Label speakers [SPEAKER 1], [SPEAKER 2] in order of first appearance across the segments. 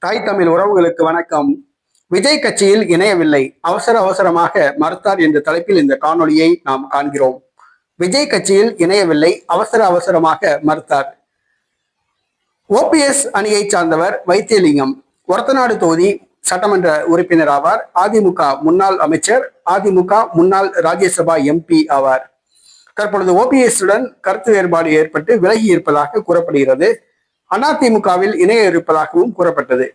[SPEAKER 1] தாய் தமிழ் உறவுகளுக்கு வணக்கம். விஜய் கட்சியில் இணையவில்லை. அவசர அவசரமாக மறுத்தார் என்ற தலைப்பில் இந்த காணொளியை நாம் காண்கிறோம். விஜய் கட்சியில் இணையவில்லை. அவசர அவசரமாக மறுத்தார். ஓபிஎஸ் அணியை சார்ந்தவர் வைத்தியலிங்கம். ஒரத்தநாடு தொகுதி சட்டமன்ற உறுப்பினர் ஆவார். அதிமுக முன்னாள் அமைச்சர் அதிமுக முன்னாள் ராஜ்யசபா எம்பி ஆவார். தற்பொழுது ஓபிஎஸ் உடன் கருத்து வேறுபாடு ஏற்பட்டு விலகி இருப்பதாக கூறப்படுகிறது. அதிமுகவில் இணைய இருப்பதாகவும் கூறப்பட்டது.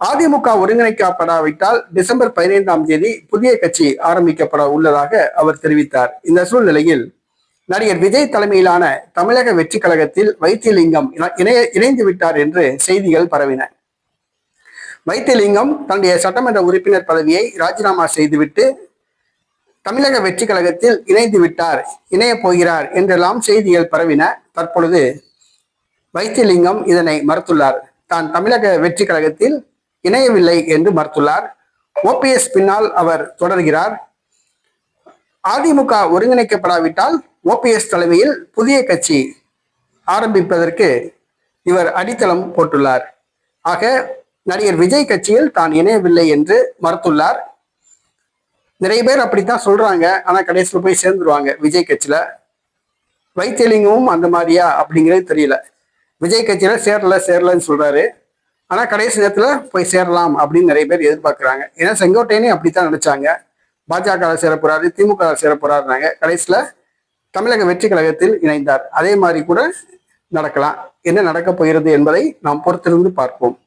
[SPEAKER 1] அதிமுக ஒருங்கிணைக்கப்படாவிட்டால் டிசம்பர் பதினைந்தாம் தேதி புதிய கட்சி ஆரம்பிக்கப்பட உள்ளதாக அவர் தெரிவித்தார். இந்த சூழ்நிலையில் நடிகர் விஜய் தலைமையிலான தமிழக வெற்றி கழகத்தில் வைத்தியலிங்கம் இணைய இணைந்து விட்டார் என்று செய்திகள் பரவின. வைத்தியலிங்கம் தன்னுடைய சட்டமன்ற உறுப்பினர் பதவியை ராஜினாமா செய்துவிட்டு தமிழக வெற்றி கழகத்தில் இணைந்து விட்டார் இணைய போகிறார் என்றெல்லாம் செய்திகள் பரவின. தற்பொழுது வைத்தியலிங்கம் இதனை மறுத்துள்ளார். தான் தமிழக வெற்றி கழகத்தில் இணையவில்லை என்று மறுத்துள்ளார். ஓபிஎஸ் பின்னால் அவர் தொடர்கிறார். அதிமுக ஒருங்கிணைக்கப்படாவிட்டால் ஓபிஎஸ் தலைமையில் புதிய கட்சி ஆரம்பிப்பதற்கு இவர் அடித்தளம் போட்டுள்ளார். ஆக நடிகர் விஜய் கட்சியில் தான் இணையவில்லை என்று மறுத்துள்ளார். நிறைய பேர் அப்படித்தான் சொல்றாங்க. ஆனா கடைசியில் போய் சேர்ந்துருவாங்க விஜய் கட்சியில. வைத்தியலிங்கமும் அந்த மாதிரியா அப்படிங்கிறது தெரியல. விஜய் கட்சியில சேரல சேரலன்னு சொல்றாரு. ஆனா கடைசி நேரத்துல போய் சேரலாம் அப்படின்னு நிறைய பேர் எதிர்பார்க்கிறாங்க. ஏன்னா செங்கோட்டையனே அப்படித்தான் நினைச்சாங்க. பாஜக சேர போறாரு திமுக சேர போறாருனாங்க கடைசியில தமிழக வெற்றி கழகத்தில் இணைந்தார். அதே மாதிரி கூட நடக்கலாம். என்ன நடக்கப் போகிறது என்பதை நாம் பொறுத்திருந்து பார்ப்போம்.